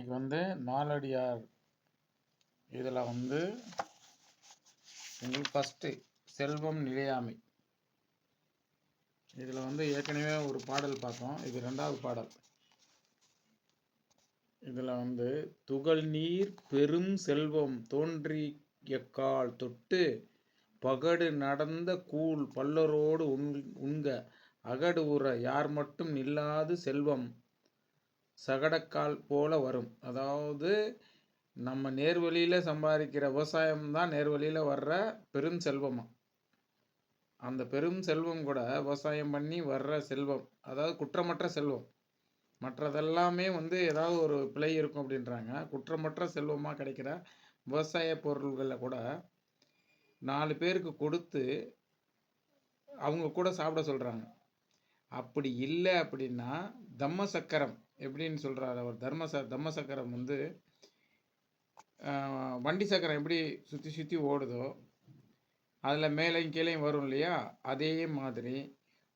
இன்னைக்கு வந்து நாலடியார் இதில் வந்து உங்களுக்கு ஃபஸ்ட்டு செல்வம் நிலையாமை. இதில் வந்து ஏற்கனவே ஒரு பாடல் பார்த்தோம். இது ரெண்டாவது பாடல். இதில் வந்து துகள் நீர் பெரும் செல்வம் தோன்றிய கால் தொட்டு பகடு நடந்த கூழ் பல்லரோடு உண் உண்க அகடு உற யார் மட்டும் நில்லாது செல்வம் சகடக்கால் போல வரும். அதாவது நம்ம நேர்வழியில் சம்பாதிக்கிற விவசாயம் தான் நேர்வழியில் வர்ற பெரும் செல்வமாக அந்த பெரும் செல்வம் கூட விவசாயம் பண்ணி வர்ற செல்வம் அதாவது குற்றமற்ற செல்வம். மற்றதெல்லாமே வந்து ஏதாவது ஒரு பிழை இருக்கும் அப்படின்றாங்க. குற்றமற்ற செல்வமாக கிடைக்கிற விவசாய பொருள்களில் கூட நாலு பேருக்கு கொடுத்து அவங்க கூட சாப்பிட சொல்கிறாங்க அப்படி இல்லை அப்படின்னா தம்ம சக்கரம் எப்படின்னு சொல்கிறார் அவர் தர்ம ச தம்ம சக்கரம் வந்து வண்டி சக்கரம் எப்படி சுற்றி சுற்றி ஓடுதோ அதில் மேலேயும் கீழேயும் வரும் இல்லையா? அதே மாதிரி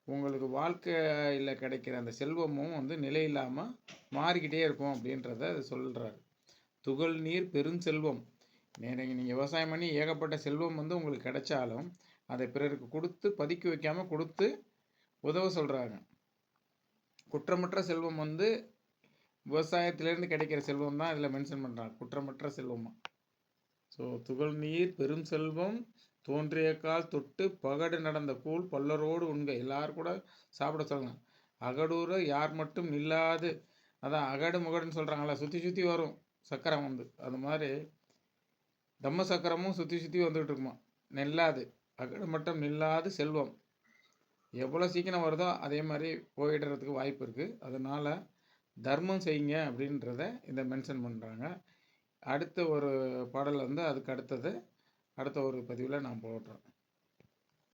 உங்களுக்கு வாழ்க்கையில் கிடைக்கிற அந்த செல்வமும் வந்து நிலை இல்லாமல் மாறிக்கிட்டே இருக்கும் அப்படின்றத சொல்கிறார் துகள் நீர் பெருஞ்செல்வம் நீங்கள் நீங்கள் விவசாயம் பண்ணி ஏகப்பட்ட செல்வம் வந்து உங்களுக்கு கிடைச்சாலும் அதை பிறருக்கு கொடுத்து பதுக்கி வைக்காமல் கொடுத்து உதவ சொல்கிறாங்க குற்றமற்ற செல்வம் வந்து விவசாயத்திலேருந்து கிடைக்கிற செல்வம் தான் இதில் மென்ஷன் பண்ணுறாங்க குற்றமற்ற செல்வமாக ஸோ துகள் நீர் பெரும் செல்வம் தோன்றிய கால் தொட்டு பகடு நடந்த கூழ் பல்லரோடு உண்கை. எல்லாரும் கூட சாப்பிட சொல்லலாம். அகடூர யார் மட்டும் நில்லாது. அதான் அகடு முகடுன்னு சொல்கிறாங்களா சுற்றி சுற்றி வரும் சக்கரம் வந்து. அது மாதிரி தம்ம சக்கரமும் சுற்றி சுற்றி வந்துகிட்டு இருக்குமா? நெல்லாது. அகடு மட்டும் நில்லாது செல்வம். எவ்வளோ சீக்கிரம் வருதோ அதே மாதிரி போயிடுறதுக்கு வாய்ப்பு இருக்குது அதனால் தர்மம் செய்யுங்க அப்படின்றத இதை மென்ஷன் பண்ணுறாங்க அடுத்த ஒரு பாடல் வந்து அதுக்கு அடுத்தது. அடுத்த ஒரு பதிவில் நான் போடுறேன்.